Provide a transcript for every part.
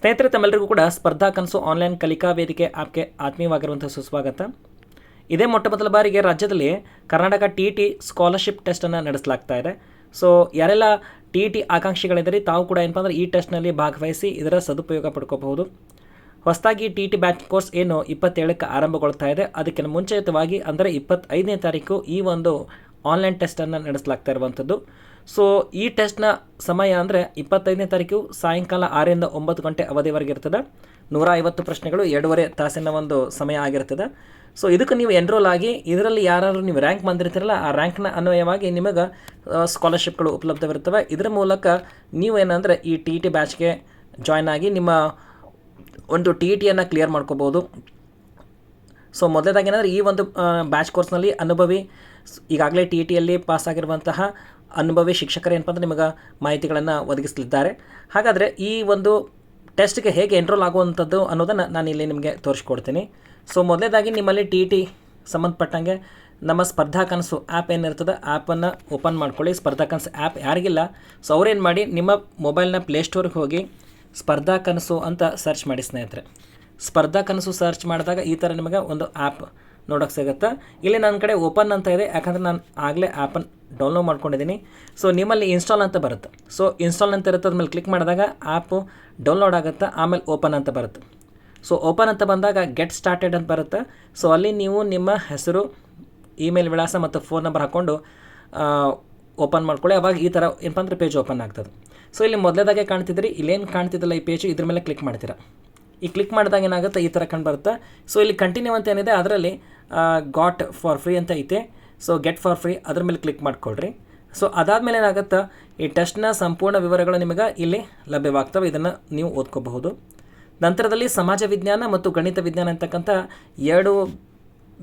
ಸ್ನೇಹಿತರೆ, ತಮ್ಮೆಲ್ಲರಿಗೂ ಕೂಡ ಸ್ಪರ್ಧಾ ಕನಸು ಆನ್ಲೈನ್ ಕಲಿಕಾ ವೇದಿಕೆ ಆಪ್ಗೆ ಆತ್ಮೀಯವಾಗಿರುವಂಥ ಸುಸ್ವಾಗತ. ಇದೇ ಮೊಟ್ಟ ಮೊದಲ ಬಾರಿಗೆ ರಾಜ್ಯದಲ್ಲಿ ಕರ್ನಾಟಕ ಟಿ ಟಿ ಸ್ಕಾಲರ್ಶಿಪ್ ಟೆಸ್ಟನ್ನು ನಡೆಸಲಾಗ್ತಾ ಇದೆ. ಸೊ ಯಾರೆಲ್ಲ ಟಿ ಟಿ ಆಕಾಂಕ್ಷಿಗಳಿದ್ದೀರಿ, ತಾವು ಕೂಡ ಏನಪ್ಪ ಅಂದರೆ ಈ ಟೆಸ್ಟ್ನಲ್ಲಿ ಭಾಗವಹಿಸಿ ಇದರ ಸದುಪಯೋಗ ಪಡ್ಕೋಬಹುದು. ಹೊಸದಾಗಿ ಟಿ ಟಿ ಬ್ಯಾಚ್ ಕೋರ್ಸ್ ಏನು ಇಪ್ಪತ್ತೇಳಕ್ಕೆ ಆರಂಭಗೊಳ್ತಾ ಇದೆ. ಅದಕ್ಕಿಂತ ಮುಂಚಿತವಾಗಿ ಅಂದರೆ ಇಪ್ಪತ್ತೈದನೇ ತಾರೀಕು ಈ ಒಂದು ಆನ್ಲೈನ್ ಟೆಸ್ಟನ್ನು ನಡೆಸಲಾಗ್ತಾ ಇರುವಂಥದ್ದು. ಸೊ ಈ ಟೆಸ್ಟ್ನ ಸಮಯ ಅಂದರೆ ಇಪ್ಪತ್ತೈದನೇ ತಾರೀಕು ಸಾಯಂಕಾಲ ಆರರಿಂದ ಒಂಬತ್ತು ಗಂಟೆ ಅವಧಿವರೆಗೆ ಇರ್ತದೆ. ನೂರ ಐವತ್ತು ಪ್ರಶ್ನೆಗಳು ಎರಡೂವರೆ ತಾಸಿನ ಒಂದು ಸಮಯ ಆಗಿರ್ತದೆ. ಸೊ ಇದಕ್ಕೆ ನೀವು ಎನ್ರೋಲ್ ಆಗಿ ಇದರಲ್ಲಿ ಯಾರಾದರೂ ನೀವು ರ್ಯಾಂಕ್ ಬಂದಿರ್ತೀರಲ್ಲ, ಆ ರ್ಯಾಂಕ್ನ ಅನ್ವಯವಾಗಿ ನಿಮಗೆ ಸ್ಕಾಲರ್ಶಿಪ್ಗಳು ಉಪಲಬ್ಧವಿರ್ತವೆ ಇದರ ಮೂಲಕ ನೀವು ಏನಂದರೆ ಈ ಟಿ ಟಿ ಬ್ಯಾಚ್ಗೆ ಜಾಯ್ನ್ ಆಗಿ ನಿಮ್ಮ ಒಂದು ಟಿ ಟಿಯನ್ನು ಕ್ಲಿಯರ್ ಮಾಡ್ಕೋಬೋದು ಸೊ ಮೊದಲೇದಾಗ ಏನಂದರೆ ಈ ಒಂದು ಬ್ಯಾಚ್ ಕೋರ್ಸ್ನಲ್ಲಿ ಅನುಭವಿ, ಈಗಾಗಲೇ ಟಿ ಟಿಯಲ್ಲಿ ಪಾಸ್ ಆಗಿರುವಂತಹ ಅನುಭವಿ ಶಿಕ್ಷಕರು ಏನಪ್ಪ ಅಂದರೆ ನಿಮಗೆ ಮಾಹಿತಿಗಳನ್ನು ಒದಗಿಸಲಿದ್ದಾರೆ. ಹಾಗಾದರೆ ಈ ಒಂದು ಟೆಸ್ಟ್ಗೆ ಹೇಗೆ ಎನ್ರೋಲ್ ಆಗುವಂಥದ್ದು ಅನ್ನೋದನ್ನು ನಾನು ಇಲ್ಲಿ ನಿಮಗೆ ತೋರಿಸ್ಕೊಡ್ತೀನಿ. ಸೊ ಮೊದಲನೇದಾಗಿ ನಿಮ್ಮಲ್ಲಿ ಟಿ ಟಿ ಸಂಬಂಧಪಟ್ಟಂಗೆ ನಮ್ಮ ಸ್ಪರ್ಧಾ ಕನಸು ಆ್ಯಪ್ ಏನಿರ್ತದೆ ಆ್ಯಪನ್ನು ಓಪನ್ ಮಾಡ್ಕೊಳ್ಳಿ. ಸ್ಪರ್ಧಾ ಕನಸು ಆ್ಯಪ್ ಯಾರಿಗಿಲ್ಲ. ಸೊ ಅವ್ರೇನು ಮಾಡಿ, ನಿಮ್ಮ ಮೊಬೈಲ್ನ ಪ್ಲೇಸ್ಟೋರ್ಗೆ ಹೋಗಿ ಸ್ಪರ್ಧಾ ಕನಸು ಅಂತ ಸರ್ಚ್ ಮಾಡಿ ಸ್ನೇಹಿತರೆ. ಸ್ಪರ್ಧಾ ಕನಸು ಸರ್ಚ್ ಮಾಡಿದಾಗ ಈ ಥರ ನಿಮಗೆ ಒಂದು ಆ್ಯಪ್ ನೋಡೋಕೆ ಸಿಗುತ್ತೆ. ಇಲ್ಲಿ ನನ್ನ ಕಡೆ ಓಪನ್ ಅಂತ ಇದೆ. ಯಾಕಂದರೆ ನಾನು ಆಗಲೇ ಆ್ಯಪನ್ನು ಡೌನ್ಲೋಡ್ ಮಾಡ್ಕೊಂಡಿದ್ದೀನಿ. ಸೊ ನಿಮ್ಮಲ್ಲಿ ಇನ್ಸ್ಟಾಲ್ ಅಂತ ಬರುತ್ತೆ. ಸೊ ಇನ್ಸ್ಟಾಲ್ ಅಂತ ಇರುತ್ತೆ ಅದ್ಮೇಲೆ ಕ್ಲಿಕ್ ಮಾಡಿದಾಗ ಆ್ಯಪು ಡೌನ್ಲೋಡ್ ಆಗುತ್ತೆ, ಆಮೇಲೆ ಓಪನ್ ಅಂತ ಬರುತ್ತೆ. ಸೊ ಓಪನ್ ಅಂತ ಬಂದಾಗ ಗೆಟ್ ಸ್ಟಾರ್ಟೆಡ್ ಅಂತ ಬರುತ್ತೆ. ಸೊ ಅಲ್ಲಿ ನೀವು ನಿಮ್ಮ ಹೆಸರು ಇಮೇಲ್ ವಿಳಾಸ ಮತ್ತು ಫೋನ್ ನಂಬರ್ ಹಾಕ್ಕೊಂಡು ಓಪನ್ ಮಾಡ್ಕೊಳ್ಳಿ. ಅವಾಗ ಈ ಥರ ಏನಪ್ಪ ಅಂದರೆ ಪೇಜ್ ಓಪನ್ ಆಗ್ತದೆ. ಸೊ ಇಲ್ಲಿ ಮೊದಲೇದಾಗೆ ಕಾಣ್ತಿದ್ರಿ ಇಲ್ಲೇನು ಕಾಣ್ತಿದ್ದಲ್ಲ ಈ ಪೇಜು ಇದ್ರ ಮೇಲೆ ಕ್ಲಿಕ್ ಮಾಡ್ತೀರಾ. ಈ ಕ್ಲಿಕ್ ಮಾಡಿದಾಗ ಏನಾಗುತ್ತೆ? ಈ ಥರ ಕಂಡು ಬರುತ್ತೆ. ಸೊ ಇಲ್ಲಿ ಕಂಟಿನ್ಯೂ ಅಂತ ಏನಿದೆ? ಅದರಲ್ಲಿ ಗಾಟ್ ಫಾರ್ ಫ್ರೀ ಅಂತ ಐತೆ. ಸೊ ಗೆಟ್ ಫಾರ್ ಫ್ರೀ ಅದ್ರ ಮೇಲೆ ಕ್ಲಿಕ್ ಮಾಡ್ಕೊಳ್ರಿ. ಸೊ ಅದಾದಮೇಲೆ ಏನಾಗುತ್ತೆ? ಈ ಟೆಸ್ಟ್ನ ಸಂಪೂರ್ಣ ವಿವರಗಳು ನಿಮಗೆ ಇಲ್ಲಿ ಲಭ್ಯವಾಗ್ತವೆ. ಇದನ್ನು ನೀವು ಓದ್ಕೋಬಹುದು. ನಂತರದಲ್ಲಿ ಸಮಾಜ ವಿಜ್ಞಾನ ಮತ್ತು ಗಣಿತ ವಿಜ್ಞಾನ ಅಂತಕ್ಕಂಥ ಎರಡು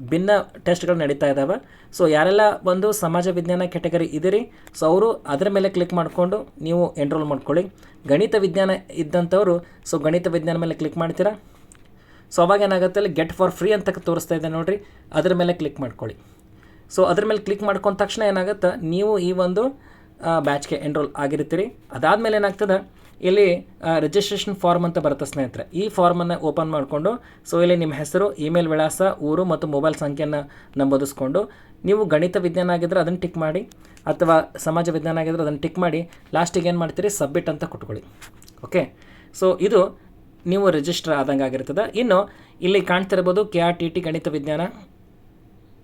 ಭಿನ್ನ ಟೆಸ್ಟ್ಗಳು ನಡೀತಾ ಇದ್ದಾವೆ ಸೊ ಯಾರೆಲ್ಲ ಒಂದು ಸಮಾಜ ವಿಜ್ಞಾನ ಕೆಟಗರಿ ಇದ್ದೀರಿ ಸೊ ಅವರು ಅದರ ಮೇಲೆ ಕ್ಲಿಕ್ ಮಾಡಿಕೊಂಡು ನೀವು ಎನ್ರೋಲ್ ಮಾಡ್ಕೊಳ್ಳಿ. ಗಣಿತ ವಿಜ್ಞಾನ ಇದ್ದಂಥವರು ಸೊ ಗಣಿತ ವಿಜ್ಞಾನ ಮೇಲೆ ಕ್ಲಿಕ್ ಮಾಡ್ತೀರಾ? ಸೊ ಅವಾಗ ಏನಾಗುತ್ತೆ ಅಲ್ಲಿ ಗೆಟ್ ಫಾರ್ ಫ್ರೀ ಅಂತ ತೋರಿಸ್ತಾ ಇದೆ ನೋಡಿರಿ. ಅದರ ಮೇಲೆ ಕ್ಲಿಕ್ ಮಾಡ್ಕೊಳ್ಳಿ. ಸೊ ಅದ್ರ ಮೇಲೆ ಕ್ಲಿಕ್ ಮಾಡ್ಕೊಂಡ ತಕ್ಷಣ ಏನಾಗುತ್ತೆ? ನೀವು ಈ ಒಂದು ಬ್ಯಾಚ್ಗೆ ಎನ್ರೋಲ್ ಆಗಿರ್ತೀರಿ. ಅದಾದಮೇಲೆ ಏನಾಗ್ತದೆ? ಇಲ್ಲಿ ರಿಜಿಸ್ಟ್ರೇಷನ್ ಫಾರ್ಮ್ ಅಂತ ಬರುತ್ತೆ ಸ್ನೇಹಿತರೆ. ಈ ಫಾರ್ಮನ್ನು ಓಪನ್ ಮಾಡಿಕೊಂಡು ಸೊ ಇಲ್ಲಿ ನಿಮ್ಮ ಹೆಸರು ಇಮೇಲ್ ವಿಳಾಸ, ಊರು ಮತ್ತು ಮೊಬೈಲ್ ಸಂಖ್ಯೆಯನ್ನು ನಮೂದಿಸ್ಕೊಂಡು, ನೀವು ಗಣಿತ ವಿಜ್ಞಾನ ಆಗಿದ್ದರೆ ಅದನ್ನು ಟಿಕ್ ಮಾಡಿ, ಅಥವಾ ಸಮಾಜ ವಿಜ್ಞಾನ ಆಗಿದ್ದರೆ ಅದನ್ನು ಟಿಕ್ ಮಾಡಿ ಲಾಸ್ಟಿಗೆ ಏನು ಮಾಡ್ತೀರಿ? ಸಬ್ಮಿಟ್ ಅಂತ ಕೊಟ್ಕೊಳ್ಳಿ. ಓಕೆ ಸೊ ಇದು ನೀವು ರಿಜಿಸ್ಟರ್ ಆದಂಗೆ ಆಗಿರ್ತದೆ ಇನ್ನು, ಇಲ್ಲಿ ಕಾಣ್ತಿರ್ಬೋದು ಕೆ ಆರ್ ಟಿ ಟಿ ಗಣಿತ ವಿಜ್ಞಾನ.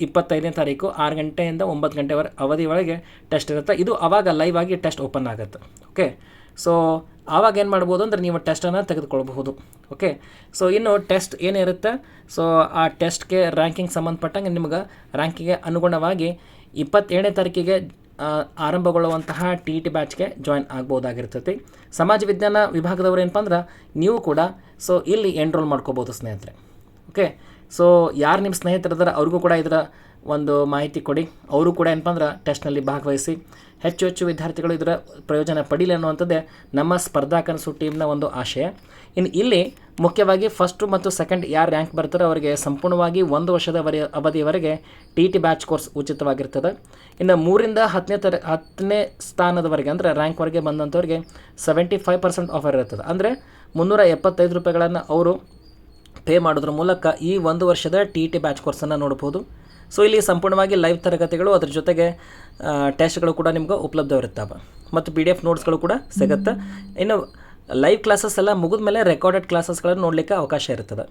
ಇಪ್ಪತ್ತೈದನೇ ತಾರೀಕು ಆರು ಗಂಟೆಯಿಂದ ಒಂಬತ್ತು ಗಂಟೆವರೆ ಅವಧಿ ಒಳಗೆ ಟೆಸ್ಟ್ ಇರುತ್ತೆ. ಇದು ಅವಾಗ ಲೈವ್ ಆಗಿ ಟೆಸ್ಟ್ ಓಪನ್ ಆಗುತ್ತೆ. ಓಕೆ ಸೊ ಆವಾಗ ಏನು ಮಾಡ್ಬೋದು ಅಂದರೆ ನೀವು ಟೆಸ್ಟನ್ನು ತೆಗೆದುಕೊಳ್ಬಹುದು. ಓಕೆ ಸೊ ಇನ್ನು ಟೆಸ್ಟ್ ಏನಿರುತ್ತೆ ಸೊ ಆ ಟೆಸ್ಟ್ಗೆ ರ್ಯಾಂಕಿಂಗ್ ಸಂಬಂಧಪಟ್ಟಂಗೆ ನಿಮ್ಗೆ ರ್ಯಾಂಕಿಗೆ ಅನುಗುಣವಾಗಿ ಇಪ್ಪತ್ತೇಳನೇ ತಾರೀಕಿಗೆ ಆರಂಭಗೊಳ್ಳುವಂತಹ ಟಿ ಟಿ ಬ್ಯಾಚ್ಗೆ ಜಾಯ್ನ್ ಆಗ್ಬೋದಾಗಿರ್ತೈತಿ. ಸಮಾಜ ವಿಜ್ಞಾನ ವಿಭಾಗದವ್ರು ಏನಪ್ಪ ಅಂದ್ರೆ, ನೀವು ಕೂಡ ಸೊ ಇಲ್ಲಿ ಎನ್ರೋಲ್ ಮಾಡ್ಕೋಬೋದು ಸ್ನೇಹಿತರೆ. ಓಕೆ ಸೊ ಯಾರು ನಿಮ್ಮ ಸ್ನೇಹಿತರಿದ್ದಾರೆ ಅವ್ರಿಗೂ ಕೂಡ ಇದರ ಒಂದು ಮಾಹಿತಿ ಕೊಡಿ. ಅವರು ಕೂಡ ಏನಪ್ಪ ಅಂದ್ರೆ ಟೆಸ್ಟ್ನಲ್ಲಿ ಭಾಗವಹಿಸಿ ಹೆಚ್ಚು ಹೆಚ್ಚು ವಿದ್ಯಾರ್ಥಿಗಳು ಇದರ ಪ್ರಯೋಜನ ಪಡೀಲಿ ಅನ್ನುವಂಥದ್ದೇ ನಮ್ಮ ಸ್ಪರ್ಧಾ ಕನಸು ಟೀಮ್ನ ಒಂದು ಆಶಯ. ಇನ್ನು ಇಲ್ಲಿ ಮುಖ್ಯವಾಗಿ ಫಸ್ಟು ಮತ್ತು ಸೆಕೆಂಡ್ ಯಾರು ರ್ಯಾಂಕ್ ಬರ್ತಾರೋ ಅವರಿಗೆ ಸಂಪೂರ್ಣವಾಗಿ ಒಂದು ವರ್ಷದ ವರೆ ಅವಧಿಯವರೆಗೆ ಟಿ ಟಿ ಬ್ಯಾಚ್ ಕೋರ್ಸ್ ಉಚಿತವಾಗಿರ್ತದೆ. ಇನ್ನು ಮೂರಿಂದ ಹತ್ತನೇ ತರ, ಹತ್ತನೇ ಸ್ಥಾನದವರೆಗೆ ಅಂದರೆ ರ್ಯಾಂಕ್ವರೆಗೆ ಬಂದಂಥವ್ರಿಗೆ ಸೆವೆಂಟಿ ಫೈವ್ ಪರ್ಸೆಂಟ್ ಆಫರ್ ಇರ್ತದೆ. ಅಂದರೆ ಮುನ್ನೂರ ಎಪ್ಪತ್ತೈದು ರೂಪಾಯಿಗಳನ್ನು ಅವರು ಪೇ ಮಾಡೋದ್ರ ಮೂಲಕ ಈ ಒಂದು ವರ್ಷದ ಟಿ ಟಿ ಬ್ಯಾಚ್ ಕೋರ್ಸನ್ನು ನೋಡ್ಬೋದು. ಸೊ ಇಲ್ಲಿ ಸಂಪೂರ್ಣವಾಗಿ ಲೈವ್ ತರಗತಿಗಳು ಅದ್ರ ಜೊತೆಗೆ ಟೆಸ್ಟ್ಗಳು ಕೂಡ ನಿಮ್ಗೆ ಉಪಲಬ್ಧವಿರ್ತಾವೆ ಮತ್ತು ಪಿ ಡಿ ಎಫ್ ನೋಟ್ಸ್ಗಳು ಕೂಡ ಸಿಗುತ್ತೆ. ಇನ್ನು ಲೈವ್ ಕ್ಲಾಸಸ್ ಎಲ್ಲ ಮುಗಿದ ಮೇಲೆ ರೆಕಾರ್ಡೆಡ್ ಕ್ಲಾಸಸ್ಗಳನ್ನು ನೋಡಲಿಕ್ಕೆ ಅವಕಾಶ ಇರ್ತದೆ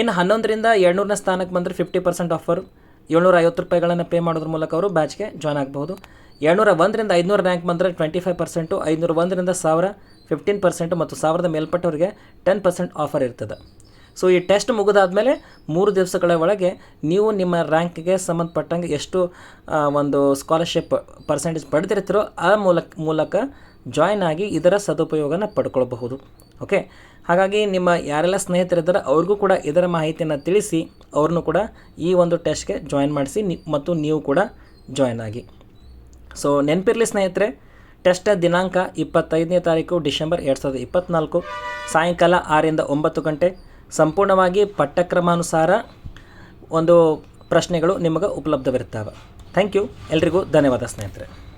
ಇನ್ನು ಹನ್ನೊಂದರಿಂದ ಎರಡುನೂರನೇ ಸ್ಥಾನಕ್ಕೆ ಬಂದರೆ ಫಿಫ್ಟಿ ಪರ್ಸೆಂಟ್ ಆಫರ್ ಏಳ್ನೂರ ಐವತ್ತು ರೂಪಾಯಿಗಳನ್ನು ಪೇ ಮಾಡೋದ್ರ ಮೂಲಕ ಅವರು ಬ್ಯಾಚ್ಗೆ ಜಾಯ್ನ್ ಆಗಬಹುದು. ಏಳ್ನೂರ ಒಂದರಿಂದ ಐದುನೂರ ರ್ಯಾಂಕ್ ಬಂದರೆ ಟ್ವೆಂಟಿ ಫೈವ್ ಪರ್ಸೆಂಟು ಐನೂರ ಒಂದರಿಂದ ಸಾವಿರ ಫಿಫ್ಟೀನ್ ಪರ್ಸೆಂಟು ಮತ್ತು ಸಾವಿರದ ಮೇಲ್ಪಟ್ಟವರಿಗೆ ಟೆನ್ ಪರ್ಸೆಂಟ್ ಆಫರ್ ಇರ್ತದೆ. ಸೊ ಈ ಟೆಸ್ಟ್ ಮುಗಿದಾದ್ಮೇಲೆ ಮೂರು ದಿವಸಗಳ ಒಳಗೆ ನೀವು ನಿಮ್ಮ ರ್ಯಾಂಕ್ಗೆ ಸಂಬಂಧಪಟ್ಟಂಗೆ ಎಷ್ಟು ಒಂದು ಸ್ಕಾಲರ್ಶಿಪ್ ಪರ್ಸೆಂಟೇಜ್ ಪಡೆದಿರ್ತೀರೋ ಆ ಮೂಲಕ ಮೂಲಕ ಜಾಯ್ನ್ ಆಗಿ ಇದರ ಸದುಪಯೋಗನ ಪಡ್ಕೊಳ್ಬಹುದು. ಓಕೆ ಹಾಗಾಗಿ ನಿಮ್ಮ ಯಾರೆಲ್ಲ ಸ್ನೇಹಿತರಿದ್ದಾರೆ, ಅವ್ರಿಗೂ ಕೂಡ ಇದರ ಮಾಹಿತಿಯನ್ನು ತಿಳಿಸಿ, ಅವ್ರನ್ನೂ ಕೂಡ ಈ ಒಂದು ಟೆಸ್ಟ್ಗೆ ಜಾಯ್ನ್ ಮಾಡಿಸಿ ಮತ್ತು ನೀವು ಕೂಡ ಜಾಯ್ನ್ ಆಗಿ. ಸೊ ನೆನಪಿರಲಿ ಸ್ನೇಹಿತರೆ ಟೆಸ್ಟ್ ದಿನಾಂಕ ಇಪ್ಪತ್ತೈದನೇ ತಾರೀಕು ಡಿಸೆಂಬರ್ ಎರಡು ಸಾವಿರದ ಇಪ್ಪತ್ತ್ನಾಲ್ಕು ಸಾಯಂಕಾಲ ಆರರಿಂದ ಒಂಬತ್ತು ಗಂಟೆ. ಸಂಪೂರ್ಣವಾಗಿ ಪಠ್ಯಕ್ರಮಾನುಸಾರ ಒಂದು ಪ್ರಶ್ನೆಗಳು ನಿಮಗೆ ಉಪಲಬ್ಧವಿರ್ತಾವೆ ಥ್ಯಾಂಕ್ ಯು ಎಲ್ರಿಗೂ ಧನ್ಯವಾದ ಸ್ನೇಹಿತರೆ.